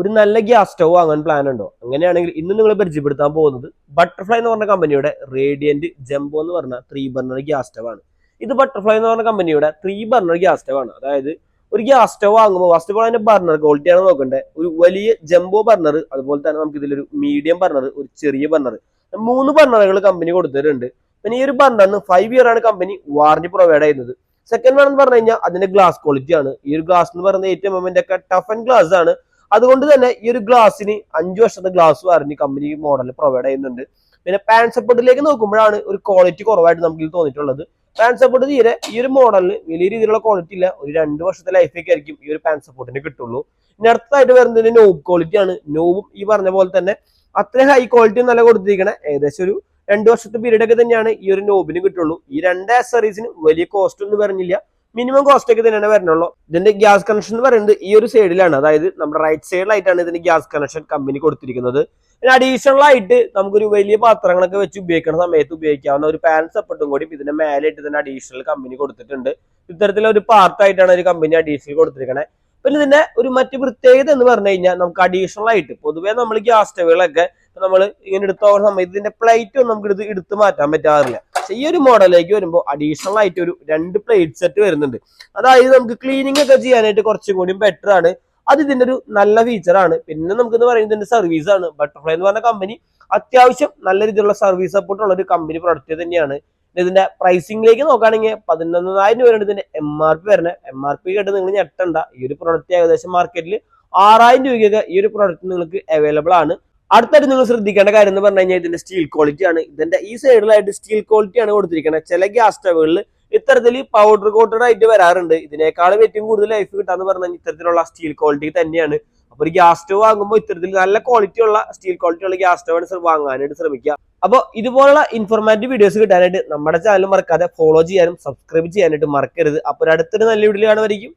ഒരു നല്ല gas stove വാങ്ങാൻ പ്ലാൻ ഉണ്ടോ? അങ്ങനെയാണെങ്കിൽ ഇന്ന് നിങ്ങൾ പരിചയപ്പെടുത്താൻ പോകുന്നത് ബട്ടർഫ്ലൈ എന്ന് പറഞ്ഞ കമ്പനിയുടെ റേഡിയന്റ് ജംബോ എന്ന് പറഞ്ഞ ത്രീ ബർണർ ഗ്യാസ് സ്റ്റവ് ആണ്. ഇത് ബട്ടർഫ്ലൈ എന്ന് പറഞ്ഞ കമ്പനിയുടെ ത്രീ ബർണർ ഗ്യാസ് സ്റ്റവ് ആണ്. അതായത് ഒരു ഗ്യാസ് സ്റ്റവ് വാങ്ങുമ്പോൾ ഫസ്റ്റ് ഓഫ് ഓൾ അതിന്റെ ബർണർ ക്വാളിറ്റി ആണ് നോക്കേണ്ടത് ഒരു വലിയ ജംബോ ബർണർ അതുപോലെ തന്നെ നമുക്ക് ഇതിലൊരു മീഡിയം ബർണർ ഒരു ചെറിയ ബർണർ മൂന്ന് ബർണറുകൾ കമ്പനി കൊടുത്തിട്ടുണ്ട്. പിന്നെ ഈ ഒരു ബർണറിന് ഫൈവ് ഇയർ ആണ് കമ്പനി വാറന്റി പ്രൊവൈഡ് ചെയ്യുന്നത്. സെക്കൻഡ് വൺ എന്ന് പറഞ്ഞു കഴിഞ്ഞാൽ അതിന്റെ ഗ്ലാസ് ക്വാളിറ്റി ആണ്. ഈ ഒരു ഗ്ലാസ് എന്ന് പറയുന്നത് ഏറ്റവും മൊമെന്റ് ഒക്കെ ടഫ് ആൻഡ് ഗ്ലാസ് ആണ്. അതുകൊണ്ട് തന്നെ ഈ ഒരു ഗ്ലാസിന് അഞ്ചു വർഷത്തെ glass warranty company model provide ചെയ്യുന്നുണ്ട്. പിന്നെ പാൻ സപ്പോർട്ടിലേക്ക് നോക്കുമ്പോഴാണ് ഒരു ക്വാളിറ്റി കുറവായിട്ട് നമുക്ക് ഇത് തോന്നിയിട്ടുള്ളത്. പാൻ സപ്പോർട്ട് തീരെ ഈ ഒരു മോഡലിന് വലിയ രീതിയിലുള്ള ക്വാളിറ്റി ഇല്ല. ഒരു രണ്ട് വർഷത്തെ ലൈഫൊക്കെ ആയിരിക്കും ഈ ഒരു പാൻ സപ്പോർട്ടിന് കിട്ടുള്ളൂ. ഇനി അടുത്തതായിട്ട് വരുന്നത് നോബ് ക്വാളിറ്റി ആണ്. നോവും ഈ പറഞ്ഞ പോലെ തന്നെ അത്രയും ഹൈ ക്വാളിറ്റി നല്ല കൊടുത്തിരിക്കണേ. ഏകദേശം ഒരു രണ്ട് വർഷത്തെ പീരീഡ് ഒക്കെ തന്നെയാണ് ഈ ഒരു നോബിന് കിട്ടുള്ളൂ. ഈ രണ്ട് ആക്സറീസിന് വലിയ കോസ്റ്റ് ഒന്നും വരുന്നില്ല മിനിമം കോസ്റ്റ് ഒക്കെ തന്നെയാണ് വരണുള്ളൂ. ഇതിന്റെ ഗ്യാസ് കണക്ഷൻ എന്ന് പറയുന്നത് ഈ ഒരു സൈഡിലാണ് അതായത് നമ്മുടെ റൈറ്റ് സൈഡിലായിട്ടാണ് ഇതിന്റെ ഗ്യാസ് കണക്ഷൻ കമ്പനി കൊടുത്തിരിക്കുന്നത്. പിന്നെ അഡീഷണൽ ആയിട്ട് നമുക്കൊരു വലിയ പാത്രങ്ങളൊക്കെ വെച്ച് ഉപയോഗിക്കുന്ന സമയത്ത് ഉപയോഗിക്കാവുന്ന ഒരു പാൻ സപ്പോർട്ടും കൂടി ഇതിന്റെ മേലായിട്ട് തന്നെ അഡീഷണൽ കമ്പനി കൊടുത്തിട്ടുണ്ട്. ഇത്തരത്തിലുള്ള ഒരു പാർട്ടായിട്ടാണ് ഒരു കമ്പനി അഡീഷണൽ കൊടുത്തിരിക്കണേ. പിന്നെ ഇതിന്റെ ഒരു മറ്റു പ്രത്യേകത എന്ന് പറഞ്ഞു കഴിഞ്ഞാൽ നമുക്ക് അഡീഷണൽ ആയിട്ട് പൊതുവേ നമ്മൾ ഗ്യാസ് സ്റ്റവുകളൊക്കെ നമ്മൾ ഇങ്ങനെ എടുത്ത പോകുന്ന സമയത്ത് ഇതിന്റെ പ്ലേറ്റ് ഒന്നും നമുക്ക് എടുത്ത് എടുത്ത് മാറ്റാൻ പറ്റാറില്ല. പക്ഷെ ഈ ഒരു മോഡലിലേക്ക് വരുമ്പോൾ അഡീഷണൽ ആയിട്ട് ഒരു രണ്ട് പ്ലേറ്റ് സെറ്റ് വരുന്നുണ്ട്. അതായത് നമുക്ക് ക്ലീനിങ് ഒക്കെ ചെയ്യാനായിട്ട് കുറച്ചും കൂടി ബെറ്റർ ആണ്. അത് ഇതിന്റെ ഒരു നല്ല ഫീച്ചറാണ് പിന്നെ നമുക്ക് എന്ന് പറയുന്നത് ഇതിന്റെ സർവീസ് ആണ്. ബട്ടർഫ്ലൈ എന്ന് പറഞ്ഞ കമ്പനി അത്യാവശ്യം നല്ല രീതിയിലുള്ള സർവീസ് സപ്പോർട്ട് ഉള്ള ഒരു കമ്പനി പ്രൊഡക്റ്റ് തന്നെയാണ്. ഇതിന്റെ പ്രൈസിംഗിലേക്ക് നോക്കുകയാണെങ്കിൽ പതിനൊന്നായിരം രൂപയാണ് ഇതിന്റെ എം ആർ പി വരുന്നത്. എം ആർ പി കേട്ട് നിങ്ങൾ ഞെട്ടണ്ട. ഈ ഒരു പ്രൊഡക്റ്റ് ഏകദേശം മാർക്കറ്റിൽ ആറായിരം രൂപയ്ക്കൊക്കെ ഈ ഒരു പ്രൊഡക്റ്റ് നിങ്ങൾക്ക് അവൈലബിൾ ആണ്. അടുത്തായിട്ട് നിങ്ങൾ ശ്രദ്ധിക്കേണ്ട കാര്യം എന്ന് പറഞ്ഞു കഴിഞ്ഞാൽ ഇതിന്റെ സ്റ്റീൽ ക്വാളിറ്റി ആണ്. ഇതിന്റെ ഈ സൈഡിലായിട്ട് സ്റ്റീൽ ക്വാളിറ്റി ആണ് കൊടുത്തിരിക്കുന്നത് ചില ഗ്യാസ് സ്റ്റവുകളിൽ ഇത്തരത്തിൽ പൗഡർ കോട്ടഡ് ആയിട്ട് വരാറുണ്ട്. ഇതിനേക്കാൾ ഏറ്റവും കൂടുതൽ ലൈഫ് കിട്ടാന്ന് പറഞ്ഞാൽ ഇത്തരത്തിലുള്ള സ്റ്റീൽ ക്വാളിറ്റി തന്നെയാണ്. അപ്പൊ ഒരു ഗ്യാസ് സ്റ്റവ് വാങ്ങുമ്പോൾ ഇത്തരത്തിൽ നല്ല ക്വാളിറ്റി ഉള്ള സ്റ്റീൽ ക്വാളിറ്റി ഉള്ള ഗ്യാസ് സ്റ്റവ് വാങ്ങാനായിട്ട് ശ്രമിക്കുക. അപ്പോൾ ഇതുപോലുള്ള ഇൻഫോർമാറ്റീവ് വീഡിയോസ് കിട്ടാനായിട്ട് നമ്മുടെ ചാനൽ മറക്കാതെ ഫോളോ ചെയ്യാനും സബ്സ്ക്രൈബ് ചെയ്യാനായിട്ട് മറക്കരുത്. അപ്പോൾ അടുത്തൊരു നല്ല വീഡിയോ കാണുമായിരിക്കും.